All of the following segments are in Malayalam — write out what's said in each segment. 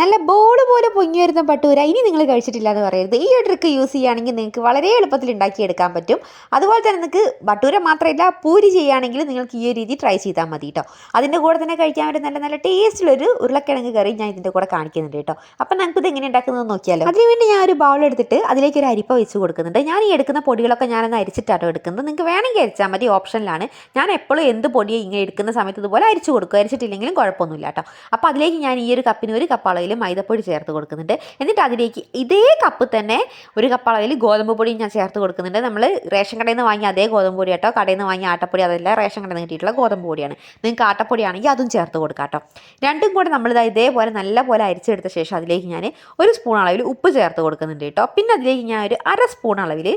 നല്ല ബോൾ പോലെ പൊങ്ങി വരുന്ന പട്ടൂര ഇനി നിങ്ങൾ കഴിച്ചിട്ടില്ല എന്ന് പറയരുത്. ഈ ഒരു ട്രിക്ക് യൂസ് ചെയ്യുകയാണെങ്കിൽ നിങ്ങൾക്ക് വളരെ എളുപ്പത്തിൽ ഉണ്ടാക്കിയെടുക്കാൻ പറ്റും. അതുപോലെ തന്നെ നിങ്ങൾക്ക് ബട്ടൂര മാത്രമല്ല പൂരി ചെയ്യുകയാണെങ്കിൽ നിങ്ങൾക്ക് ഈ ഒരു രീതി ട്രൈ ചെയ്താൽ മതി കേട്ടോ അതിന്റെ കൂടെ തന്നെ കഴിക്കാൻ വേണ്ടി നല്ല നല്ല ടേസ്റ്റിലൊരു ഉരുളക്കിഴങ്ങ് കറി ഞാൻ ഇതിന്റെ കൂടെ കാണിക്കുന്നുണ്ട് കേട്ടോ അപ്പം നമുക്കിത് എങ്ങനെ ഉണ്ടാക്കുന്നത് നോക്കിയാലോ. അതിനുവേണ്ടി ഞാൻ ഒരു ബൗൾ എടുത്തിട്ട് അതിലേക്ക് ഒരു അരിപ്പ വെച്ച് കൊടുക്കുന്നുണ്ട്. ഞാൻ ഈ എടുക്കുന്ന പൊടികളൊക്കെ ഞാനൊന്ന് അരിച്ചിട്ടാണ് എടുക്കുന്നത്. നിങ്ങൾക്ക് വേണമെങ്കിൽ അരിച്ചാൽ മതി ഓപ്ഷനിലാണ്. ഞാൻ എപ്പോഴും എന്ത് പൊടിയെ ഇങ്ങനെ എടുക്കുന്ന സമയത്ത് ഇതുപോലെ അരിച്ചു കൊടുക്കും. അരിച്ചിട്ടില്ലെങ്കിലും കുഴപ്പമൊന്നുമില്ല കേട്ടോ അപ്പോൾ അതിലേക്ക് ഞാൻ ഈ ഒരു കപ്പിന് ഒരു കപ്പ് അളവിൽ മൈദപ്പൊടി ചേർത്ത് കൊടുക്കുന്നുണ്ട്. എന്നിട്ട് അതിലേക്ക് ഇതേ കപ്പ് തന്നെ ഒരു കപ്പ് അളവിൽ ഗോതമ്പ് പൊടിയും ഞാൻ ചേർത്ത് കൊടുക്കുന്നുണ്ട്. നമ്മൾ റേഷൻ കടയിൽ നിന്ന് വാങ്ങിയ അതേ ഗോതമ്പ് പൊടി കേട്ടോ. കടയിൽ നിന്ന് വാങ്ങിയ ആട്ടപ്പൊടി അതല്ല റേഷൻ കടയിൽ നിന്ന് കിട്ടിയിട്ടുള്ള ഗോതമ്പ് പൊടിയാണ്. നിങ്ങൾക്ക് ആട്ടപ്പൊടി ആണെങ്കിൽ അതും ചേർത്ത് കൊടുക്കാം കേട്ടോ. രണ്ടും കൂടെ നമ്മളിതാ ഇതേപോലെ നല്ലപോലെ അരിച്ചെടുത്ത ശേഷം അതിലേക്ക് ഞാൻ ഒരു സ്പൂൺ അളവിൽ ഉപ്പ് ചേർത്ത് കൊടുക്കുന്നുണ്ട് കേട്ടോ. പിന്നെ അതിലേക്ക് ഞാൻ ഒരു അര സ്പൂൺ അളവിൽ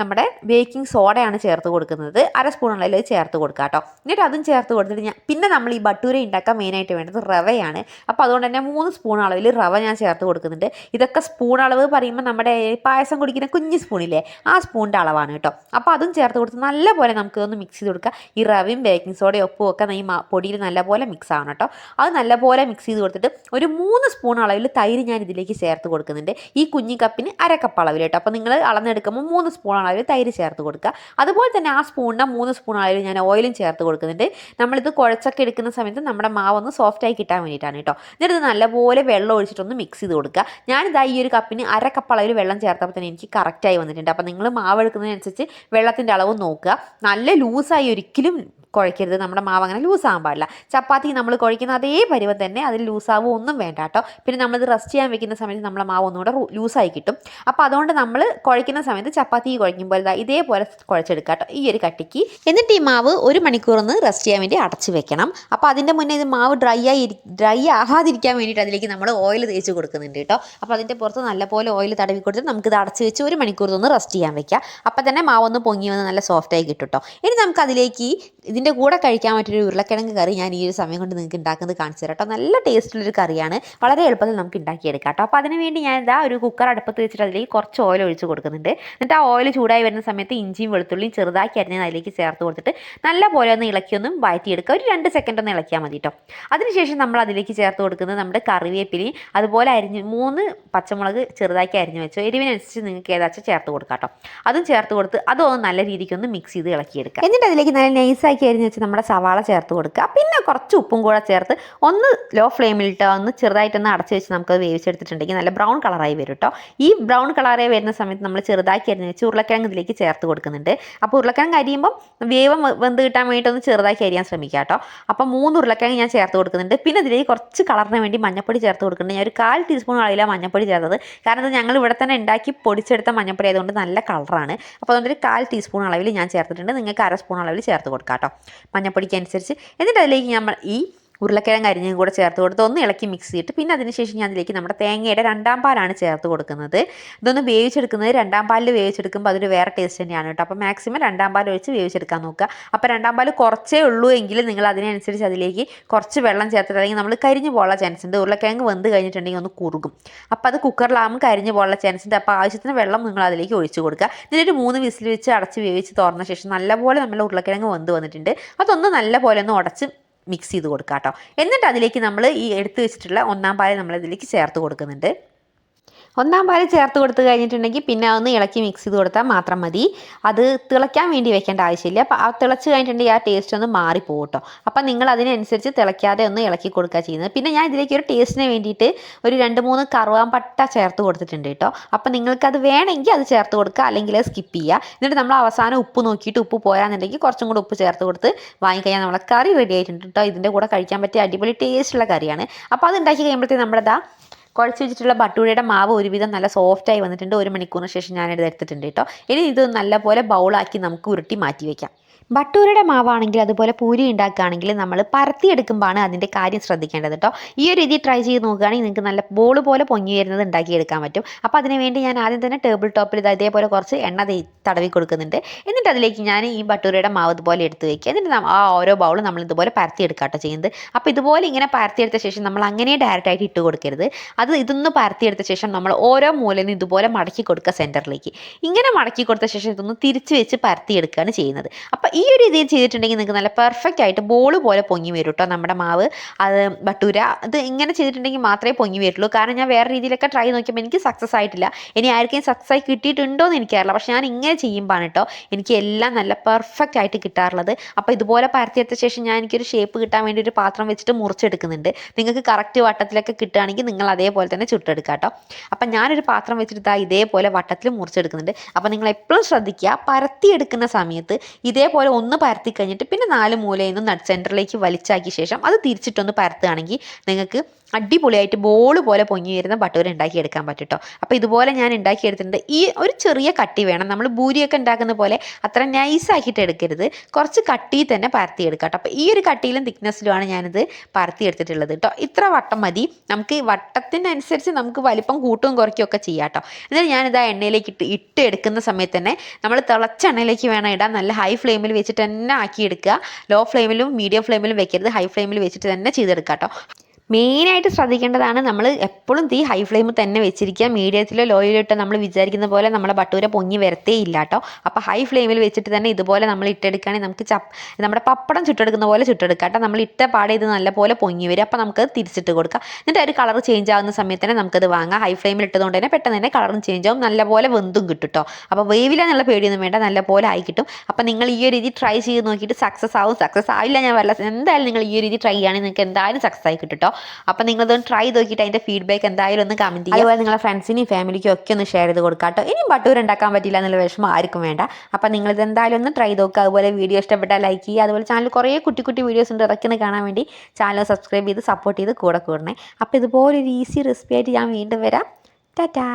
നമ്മുടെ ബേക്കിംഗ് സോഡയാണ് ചേർത്ത് കൊടുക്കുന്നത്. അര സ്പൂൺ അളവിൽ ചേർത്ത് കൊടുക്കുക കേട്ടോ. എന്നിട്ട് അതും ചേർത്ത് കൊടുത്തിട്ട് ഞാൻ പിന്നെ നമ്മൾ ഈ ബട്ടൂര ഉണ്ടാക്കാൻ മെയിനായിട്ട് വേണ്ടത് റവയാണ്. അപ്പോൾ അതുകൊണ്ട് തന്നെ മൂന്ന് സ്പൂൺ അളവിൽ റവ ഞാൻ ചേർത്ത് കൊടുക്കുന്നുണ്ട്. ഇതൊക്കെ സ്പൂൺ അളവ് പറയുമ്പോൾ നമ്മുടെ പായസം കുടിക്കുന്ന കുഞ്ഞ് സ്പൂണില്ലേ ആ സ്പൂണിന്റെ അളവാണ് കേട്ടോ. അപ്പോൾ അതും ചേർത്ത് കൊടുത്ത് നല്ലപോലെ നമുക്കിതൊന്ന് മിക്സ് ചെയ്ത് കൊടുക്കുക ഈ റവയും ബേക്കിംഗ് സോഡയും ഉപ്പും ഒക്കെ ഈ പൊടിയിൽ നല്ലപോലെ മിക്സ് ആവണം കേട്ടോ. അത് നല്ലപോലെ മിക്സ് ചെയ്ത് കൊടുത്തിട്ട് ഒരു മൂന്ന് സ്പൂൺ അളവിൽ തൈര് ഞാൻ ഇതിലേക്ക് ചേർത്ത് കൊടുക്കുന്നുണ്ട്. ഈ കുഞ്ഞി കപ്പിന് അരക്കപ്പ് കപ്പ് അളവിൽ കേട്ടോ. അപ്പോൾ നിങ്ങൾ അളന്നെടുക്കുമ്പോൾ മൂന്ന് സ്പൂൺ അളവിൽ തൈര് ചേർത്ത് കൊടുക്കുക. അതുപോലെ തന്നെ ആ സ്പൂണിന് മൂന്ന് സ്പൂൺ അളവിൽ ഞാൻ ഓയിലും ചേർത്ത് കൊടുക്കുന്നുണ്ട്. നമ്മളിത് കുഴച്ചൊക്കെ എടുക്കുന്ന സമയത്ത് നമ്മുടെ മാവ് ഒന്ന് സോഫ്റ്റായി കിട്ടാൻ വേണ്ടിയിട്ടാണ് കേട്ടോ. എന്നിട്ട് നല്ലപോലെ വെള്ളം ഒഴിച്ചിട്ടൊന്ന് മിക്സ് ചെയ്ത് കൊടുക്കുക. ഞാനിതാ ഈ ഒരു കപ്പിന് അര കപ്പ് അളവിൽ വെള്ളം ചേർത്തപ്പോൾ തന്നെ എനിക്ക് കറക്റ്റായി വന്നിട്ടുണ്ട്. അപ്പോൾ നിങ്ങൾ മാവ് എടുക്കുന്നതിനനുസരിച്ച് വെള്ളത്തിന്റെ അളവ് നോക്കുക. നല്ല ലൂസായി ഒരിക്കലും കുഴയ്ക്കരുത് നമ്മുടെ മാവ് അങ്ങനെ ലൂസാകാൻ പാടില്ല. ചപ്പാത്തി നമ്മൾ കുഴക്കുന്ന അതേ പരുവം തന്നെ അതിൽ ലൂസാവുക ഒന്നും വേണ്ട കേട്ടോ. പിന്നെ നമ്മളിത് റെസ്റ്റ് ചെയ്യാൻ വെക്കുന്ന സമയത്ത് നമ്മുടെ മാവ് ഒന്നുകൂടെ ലൂസായി കിട്ടും. അപ്പോൾ അതുകൊണ്ട് നമ്മൾ കുഴക്കുന്ന സമയത്ത് ചപ്പാത്തി കുഴയ്ക്കുമ്പോൾ ഇതേപോലെ കുഴച്ചെടുക്കുക കേട്ടോ. ഈ ഒരു കട്ടിക്ക്. എന്നിട്ട് ഈ മാവ് ഒരു മണിക്കൂർ ഒന്ന് റെസ്റ്റ് ചെയ്യാൻ വേണ്ടി അടച്ചു വെക്കണം. അപ്പോൾ അതിന്റെ മുന്നേ ഇത് മാവ് ഡ്രൈ ആയി ഡ്രൈ ആകാതിരിക്കാൻ വേണ്ടിയിട്ട് അതിലേക്ക് നമ്മൾ ഓയിൽ തേച്ച് കൊടുക്കുന്നുണ്ട് കേട്ടോ. അപ്പോൾ അതിന്റെ പുറത്ത് നല്ലപോലെ ഓയിൽ തടവി കൊടുത്തിട്ട് നമുക്കിത് അടച്ച് വെച്ച് ഒരു മണിക്കൂർ ഒന്ന് റെസ്റ്റ് ചെയ്യാൻ വെക്കാം. അപ്പോൾ തന്നെ മാവ് ഒന്ന് പൊങ്ങി വന്ന് നല്ല സോഫ്റ്റായി കിട്ടും കേട്ടോ. ഇനി നമുക്ക് അതിലേക്ക് ഇതിന്റെ കൂടെ കഴിക്കാൻ പറ്റിയൊരു ഉരുളക്കിഴങ്ങ് കറി ഞാൻ ഈ ഒരു സമയം കൊണ്ട് നിങ്ങൾക്ക് ഉണ്ടാക്കുന്നത് കാണിച്ചു തരാം കേട്ടോ. നല്ല ടേസ്റ്റുള്ളൊരു കറിയാണ്. വളരെ എളുപ്പത്തിൽ നമുക്ക് ഉണ്ടാക്കിയെടുക്കാം കേട്ടോ. അപ്പോൾ അതിന് വേണ്ടി ഞാൻ ഇതാ ഒരു കുക്കർ അടുപ്പത്ത് വെച്ചിട്ട് അതിലേക്ക് കുറച്ച് ഓയിൽ ഒഴിച്ച് കൊടുക്കുന്നുണ്ട്. എന്നിട്ട് ആ ഓയിൽ ചൂടായി വരുന്ന സമയത്ത് ഇഞ്ചിയും വെളുത്തുള്ളിയും ചെറുതാക്കി അരിഞ്ഞത് അതിലേക്ക് ചേർത്ത് കൊടുത്തിട്ട് നല്ല പോലെ ഒന്ന് ഇളക്കിയൊന്നും വഴറ്റിയെടുക്കുക ഒരു രണ്ട് സെക്കൻഡ് ഒന്ന് ഇളക്കിയാൽ മതി കേട്ടോ. അതിനുശേഷം നമ്മൾ അതിലേക്ക് ചേർത്ത് കൊടുക്കുന്നത് നമ്മുടെ കറിവേപ്പിലയും അതുപോലെ അരിഞ്ഞ് മൂന്ന് പച്ചമുളക് ചെറുതാക്കി അരിഞ്ഞ് വെച്ചോ എരിവിനനുസരിച്ച് നിങ്ങൾക്ക് ഏതാച്ചാൽ ചേർത്ത് കൊടുക്കാം കേട്ടോ. അതും ചേർത്ത് കൊടുത്ത് അതൊന്ന് നല്ല രീതിക്കൊന്ന് മിക്സ് ചെയ്ത് ഇളക്കിയെടുക്കുക. എന്നിട്ട് അതിലേക്ക് നല്ല നൈസാക്കി അരിഞ്ഞ് വെച്ച് നമ്മുടെ സവാള ചേർത്ത് കൊടുക്കുക. പിന്നെ കുറച്ച് ഉപ്പും കൂടെ ചേർത്ത് ഒന്ന് ലോ ഫ്ലെയിമിലിട്ട് ഒന്ന് ചെറുതായിട്ടൊന്ന് അടച്ച് വെച്ച് നമുക്ക് വേവിച്ചെടുത്തിട്ടുണ്ടെങ്കിൽ നല്ല ബ്രൗൺ കളറായി വരും കേട്ടോ ഈ ബ്രൗൺ കളറായി വരുന്ന സമയത്ത് നമ്മൾ ചെറുതാക്കി അരിഞ്ഞ് വെച്ച് ഉരുളക്കിഴങ്ങ് ഇതിലേക്ക് ചേർത്ത് കൊടുക്കുന്നുണ്ട്. അപ്പോൾ ഉരുളക്കിഴങ്ങ് അരിയുമ്പോൾ വേവം വെന്ത് കിട്ടാൻ വേണ്ടിയിട്ട് ഒന്ന് ചെറുതാക്കി അരിയാൻ ശ്രമിക്കുക കേട്ടോ അപ്പോൾ മൂന്ന് ഉരുളക്കിഴങ്ങ് ഞാൻ ചേർത്ത് കൊടുക്കുന്നുണ്ട്. പിന്നെ ഇതിലേക്ക് കുറച്ച് കളറിന് വേണ്ടി മഞ്ഞപ്പൊടി ചേർത്ത് കൊടുക്കുന്നുണ്ട്. ഞാൻ ഒരു കാൽ ടീസ്പൂൺ അളവിലാണ് മഞ്ഞപ്പൊടി ചേർത്തത്. കാരണം ഇത് ഞങ്ങൾ ഇവിടെ തന്നെ ഉണ്ടാക്കി പൊടിച്ചെടുത്ത മഞ്ഞപ്പൊടി ആയതുകൊണ്ട് നല്ല കളറാണ് അപ്പോൾ അതുകൊണ്ട് ഒരു കാൽ ടീസ്പൂൺ അളവിൽ ഞാൻ ചേർത്തിട്ടുണ്ട്. നിങ്ങൾക്ക് അര സ്പൂൺ അളവിൽ ചേർത്ത് കൊടുക്കാം കേട്ടോ മഞ്ഞപ്പൊടിക്ക് അനുസരിച്ച് എന്നിട്ട് അതിലേക്ക് നമ്മൾ ഈ ഉരുളക്കിഴങ്ങ് അരിഞ്ഞും കൂടെ ചേർത്ത് കൊടുത്ത് ഒന്ന് ഇളക്കി മിക്സ് ചെയ്തിട്ട് പിന്നെ അതിനുശേഷം ഞാൻ അതിലേക്ക് നമ്മുടെ തേങ്ങയുടെ രണ്ടാം പാലാണ് ചേർത്ത് കൊടുക്കുന്നത്. ഇതൊന്ന് വേവിച്ചെടുക്കുന്നത് രണ്ടാം പാലിൽ വേവിച്ചെടുക്കുമ്പോൾ അതൊരു വേറെ ടേസ്റ്റ് തന്നെയാണ് കേട്ടോ. അപ്പോൾ മാക്സിമം രണ്ടാം പാൽ ഒഴിച്ച് വേവിച്ചെടുക്കാൻ നോക്കുക. അപ്പോൾ രണ്ടാം പാൽ കുറച്ചേ ഉള്ളൂ എങ്കിൽ നിങ്ങൾ അതിനനുസരിച്ച് അതിലേക്ക് കുറച്ച് വെള്ളം ചേർത്തിട്ട് അല്ലെങ്കിൽ നമ്മൾ കരിഞ്ഞു പോകാനുള്ള ചാൻസ് ഉണ്ട്. ഉരുളക്കിഴങ്ങ് വെന്ത് കഴിഞ്ഞിട്ടുണ്ടെങ്കിൽ ഒന്ന് കുറുകും. അപ്പോൾ അത് കുക്കറിലാകുമ്പോൾ കരിഞ്ഞു പോകാനുള്ള ചാൻസ് ഉണ്ട്. അപ്പോൾ ആവശ്യത്തിന് വെള്ളം നിങ്ങൾ അതിലേക്ക് ഒഴിച്ച് കൊടുക്കുക. എന്നിട്ട് മൂന്ന് വിസിൽ വെച്ച് അടച്ച് വേവിച്ച് തുറന്ന ശേഷം നല്ലപോലെ നമ്മൾ ഉരുളക്കിഴങ്ങ് വെന്ത് വന്നിട്ടുണ്ട്. അതൊന്ന് നല്ലപോലെ ഒന്ന് ഉടച്ച് മിക്സ് ചെയ്ത് കൊടുക്കുക കേട്ടോ എന്നിട്ട് അതിലേക്ക് നമ്മൾ ഈ എടുത്ത് വെച്ചിട്ടുള്ള ഒന്നാം പാൽ നമ്മൾ ഇതിലേക്ക് ചേർത്ത് കൊടുക്കുന്നുണ്ട്. ഒന്നാം പാൽ ചേർത്ത് കൊടുത്ത് കഴിഞ്ഞിട്ടുണ്ടെങ്കിൽ പിന്നെ ഒന്ന് ഇളക്കി മിക്സ് ചെയ്ത് കൊടുത്താൽ മാത്രം മതി. അത് തിളയ്ക്കാൻ വേണ്ടി വെക്കേണ്ട ആവശ്യമില്ല. അപ്പോൾ ആ തിളച്ച് കഴിഞ്ഞിട്ടുണ്ടെങ്കിൽ ആ ടേസ്റ്റ് ഒന്ന് മാറിപ്പോകും കേട്ടോ അപ്പം നിങ്ങൾ അതിനനുസരിച്ച് തിളയ്ക്കാതെ ഒന്ന് ഇളക്കി കൊടുക്കുക ചെയ്യുന്നത്. പിന്നെ ഞാൻ ഇതിലേക്ക് ഒരു ടേസ്റ്റിന് വേണ്ടിയിട്ട് ഒരു രണ്ട് മൂന്ന് കറുവാമ്പട്ട ചേർത്ത് കൊടുത്തിട്ടുണ്ട് കേട്ടോ. അപ്പം നിങ്ങൾക്കത് വേണമെങ്കിൽ അത് ചേർത്ത് കൊടുക്കുക അല്ലെങ്കിൽ സ്കിപ്പ് ചെയ്യുക. എന്നിട്ട് നമ്മൾ അവസാനം ഉപ്പ് നോക്കിയിട്ട് ഉപ്പ് പോരാന്നുണ്ടെങ്കിൽ കുറച്ചും കൂടി ഉപ്പ് ചേർത്ത് കൊടുത്ത് വാങ്ങിക്കഴിഞ്ഞാൽ നമ്മളെ കറി റെഡി ആയിട്ടുണ്ട് കേട്ടോ. ഇതിന്റെ കൂടെ കഴിക്കാൻ പറ്റിയ അടിപൊളി ടേസ്റ്റുള്ള കറിയാണ്. അപ്പോൾ അത് ഉണ്ടാക്കി കഴിയുമ്പോഴത്തേക്കും നമ്മുടെ കുഴച്ച് വെച്ചിട്ടുള്ള ബട്ടൂരയുടെ മാവ് ഒരുവിധം നല്ല സോഫ്റ്റായി വന്നിട്ടുണ്ട്. ഒരു മണിക്കൂറിന് ശേഷം ഞാനിത് എടുത്തിട്ടുണ്ട് കേട്ടോ. ഇനി ഇത് നല്ലപോലെ ബൗളാക്കി നമുക്ക് ഉരുട്ടി മാറ്റി വയ്ക്കാം ബട്ടൂരയുടെ മാവാണെങ്കിൽ അതുപോലെ പൂരി ഉണ്ടാക്കുകയാണെങ്കിൽ നമ്മൾ പരത്തിയെടുക്കുമ്പോഴാണ് അതിന്റെ കാര്യം ശ്രദ്ധിക്കേണ്ടത് കേട്ടോ. ഈ ഒരു രീതി ട്രൈ ചെയ്ത് നോക്കുകയാണെങ്കിൽ നിങ്ങൾക്ക് നല്ല ബോൾ പോലെ പൊങ്ങി വരുന്നത് ഉണ്ടാക്കിയെടുക്കാൻ പറ്റും. അപ്പോൾ അതിനുവേണ്ടി ഞാൻ ആദ്യം തന്നെ ടേബിൾ ടോപ്പിൽ ഇത് ഇതേപോലെ കുറച്ച് എണ്ണ തടവി കൊടുക്കുന്നുണ്ട്. എന്നിട്ട് അതിലേക്ക് ഞാൻ ഈ ബട്ടൂരയുടെ മാവ് ഇതുപോലെ എടുത്ത് വയ്ക്കുക എന്നിട്ട് ആ ഓരോ ബൗളും നമ്മൾ ഇതുപോലെ പരത്തിയെടുക്കുക കേട്ടോ ചെയ്യുന്നത്. അപ്പോൾ ഇതുപോലെ ഇങ്ങനെ പരത്തിയെടുത്ത ശേഷം നമ്മൾ അങ്ങനെ ഡയറക്റ്റ് ആയിട്ട് ഇട്ട് കൊടുക്കരുത്. അത് ഇതൊന്ന് പരത്തിയെടുത്ത ശേഷം നമ്മൾ ഓരോ മൂലയിൽ ഇതുപോലെ മടക്കി കൊടുക്കുക സെന്ററിലേക്ക് ഇങ്ങനെ മടക്കി കൊടുത്ത ശേഷം ഇതൊന്ന് തിരിച്ച് വെച്ച് പരത്തിയെടുക്കുകയാണ് ചെയ്യുന്നത്. അപ്പോൾ ഈ ഒരു രീതിയിൽ ചെയ്തിട്ടുണ്ടെങ്കിൽ നിങ്ങൾക്ക് നല്ല പെർഫെക്റ്റ് ആയിട്ട് ബോൾ പോലെ പൊങ്ങി വരും കേട്ടോ നമ്മുടെ മാവ്. അത് ബട്ടൂര അത് ഇങ്ങനെ ചെയ്തിട്ടുണ്ടെങ്കിൽ മാത്രമേ പൊങ്ങി വരുള്ളൂ കാരണം ഞാൻ വേറെ രീതിയിലൊക്കെ ട്രൈ നോക്കിയപ്പോൾ എനിക്ക് സക്സസ് ആയിട്ടില്ല. ഇനി ആർക്കും സക്സസ് ആയി കിട്ടിയിട്ടുണ്ടോ എന്ന് എനിക്കറിയില്ല. പക്ഷേ ഞാൻ ഇങ്ങനെ ചെയ്യുമ്പോൾ കേട്ടോ എനിക്ക് എല്ലാം നല്ല പെർഫെക്റ്റ് ആയിട്ട് കിട്ടാറുള്ളത്. അപ്പോൾ ഇതുപോലെ പരത്തിയെടുത്ത ശേഷം ഞാൻ എനിക്കൊരു ഷേപ്പ് കിട്ടാൻ വേണ്ടി ഒരു പാത്രം വെച്ചിട്ട് മുറിച്ചെടുക്കുന്നുണ്ട്. നിങ്ങൾക്ക് കറക്റ്റ് വട്ടത്തിലൊക്കെ കിട്ടുകയാണെങ്കിൽ നിങ്ങൾ അതേപോലെ തന്നെ ചുട്ടെടുക്കുക കേട്ടോ അപ്പം ഞാനൊരു പാത്രം വെച്ചിട്ട് ഇതാ ഇതേപോലെ വട്ടത്തിൽ മുറിച്ചെടുക്കുന്നുണ്ട്. അപ്പോൾ നിങ്ങൾ എപ്പോഴും ശ്രദ്ധിക്കുക പരത്തിയെടുക്കുന്ന സമയത്ത് ഇതേപോലെ ഒന്ന് പരത്തി കഴിഞ്ഞിട്ട് പിന്നെ നാല് മൂലയിൽ നിന്ന് നട്ട് സെന്ററിലേക്ക് വലിച്ചാക്കിയ ശേഷം അത് തിരിച്ചിട്ടൊന്ന് പരത്തുകയാണെങ്കിൽ നിങ്ങൾക്ക് അടിപൊളിയായിട്ട് ബോൾ പോലെ പൊങ്ങി വരുന്ന ഭട്ടൂര ഉണ്ടാക്കിയെടുക്കാൻ പറ്റും കേട്ടോ അപ്പോൾ ഇതുപോലെ ഞാൻ ഉണ്ടാക്കിയെടുത്തിട്ടുണ്ട്. ഈ ഒരു ചെറിയ കട്ടി വേണം. നമ്മൾ ഭൂരിയൊക്കെ ഉണ്ടാക്കുന്ന പോലെ അത്ര നൈസാക്കിയിട്ട് എടുക്കരുത്. കുറച്ച് കട്ടിയിൽ തന്നെ പരത്തിയെടുക്കാം കേട്ടോ അപ്പോൾ ഈ ഒരു കട്ടിയിലും തിക്നെസ്സിലുമാണ് ഞാനിത് പരത്തിയെടുത്തിട്ടുള്ളത് കേട്ടോ ഇത്ര വട്ടം മതി. നമുക്ക് വട്ടത്തിനനുസരിച്ച് നമുക്ക് വലിപ്പം കൂട്ടും കുറയ്ക്കും ഒക്കെ ചെയ്യാം കേട്ടോ എന്നിട്ട് ഞാനിത് ആ എണ്ണയിലേക്ക് ഇട്ട് ഇട്ട് എടുക്കുന്ന സമയത്ത് തന്നെ നമ്മൾ തിളച്ച എണ്ണയിലേക്ക് വേണം ഇടാൻ. നല്ല ഹൈ ഫ്ലെയിമിൽ വെച്ചിട്ട് തന്നെ ആക്കി എടുക്കുക ലോ ഫ്ലെയിമിലും മീഡിയം ഫ്ലെയിമിലും വെക്കരുത്. ഹൈ ഫ്ലെയിമിൽ വെച്ചിട്ട് തന്നെ ചെയ്തെടുക്കാം കേട്ടോ മെയിനായിട്ട് ശ്രദ്ധിക്കേണ്ടതാണ് നമ്മൾ എപ്പോഴും തീ ഹൈ ഫ്ലെയിമിൽ തന്നെ വെച്ചിരിക്കുക. മീഡിയത്തിലോ ലോയിലോ ഇട്ട് നമ്മൾ വിചാരിക്കുന്ന പോലെ നമ്മളെ ബട്ടൂര പൊങ്ങി വരത്തേ ഇല്ല കേട്ടോ. അപ്പോൾ ഹൈ ഫ്ലെയിമിൽ വെച്ചിട്ട് തന്നെ ഇതുപോലെ നമ്മൾ ഇട്ടെടുക്കുകയാണെങ്കിൽ നമുക്ക് ചപ്പ് നമ്മുടെ പപ്പടം ചുട്ടെടുക്കുന്ന പോലെ ചുട്ടെടുക്കുക കേട്ടോ. നമ്മൾ ഇട്ട പാടെ ഇത് നല്ലപോലെ പൊങ്ങി വരും. അപ്പോൾ നമുക്ക് തിരിച്ചിട്ട് കൊടുക്കാം. എന്നിട്ട് ഒരു കളർ ചേഞ്ച് ആകുന്ന സമയത്ത് തന്നെ നമുക്കത് വാങ്ങാം. ഹൈ ഫ്ലെയിമിൽ ഇട്ടതുകൊണ്ട് തന്നെ പെട്ടെന്ന് തന്നെ കളറും ചേഞ്ച് ആവും. നല്ലപോലെ വെന്തും കിട്ടും കേട്ടോ. അപ്പോൾ വേവില്ല എന്നുള്ള പേടിയൊന്നും വേണ്ട. നല്ലപോലെ ആയി കിട്ടും. അപ്പോൾ നിങ്ങൾ ഈ ഒരു രീതി ട്രൈ ചെയ്ത് നോക്കിയിട്ട് സക്സസ് ആവും. സക്സസ് ആവില്ല ഞാൻ വല്ല എന്തായാലും നിങ്ങൾ ഈ ഒരു രീതി ട്രൈ ചെയ്യുകയാണെങ്കിൽ നിങ്ങൾക്ക് എന്തായാലും സക്സസ് ആയി കിട്ടും കേട്ടോ. അപ്പം നിങ്ങളതൊന്ന് ട്രൈ നോക്കിയിട്ട് അതിന്റെ ഫീഡ്ബാക്ക് എന്തായാലും ഒന്ന് കമന്റ് ചെയ്യുക അതുപോലെ നിങ്ങളുടെ ഫ്രണ്ട്സിനും ഫാമിലിക്കും ഒക്കെ ഒന്ന് ഷെയർ ചെയ്ത് കൊടുക്കാം കേട്ടോ ഇനിയും ബട്ടൂർ ഉണ്ടാക്കാൻ പറ്റില്ല എന്നുള്ള വിഷമം ആർക്കും വേണ്ട. അപ്പൊ നിങ്ങൾ ഇത് എന്തായാലും ഒന്ന് ട്രൈ നോക്കുക. അതുപോലെ വീഡിയോ ഇഷ്ടപ്പെട്ടാൽ ലൈക്ക് ചെയ്യുക. അതുപോലെ ചാനൽ കുറേ കുട്ടി കുട്ടി വീഡിയോസ് ഉണ്ട്. ഇറക്കുന്നത് കാണാൻ വേണ്ടി ചാനൽ സബ്സ്ക്രൈബ് ചെയ്ത് സപ്പോർട്ട് ചെയ്ത് കൂടെ കൂടണേ. അപ്പോൾ ഇതുപോലൊരു ഈസി റെസിപ്പി ആയിട്ട് ഞാൻ വീണ്ടും വരാം. ടാറ്റാ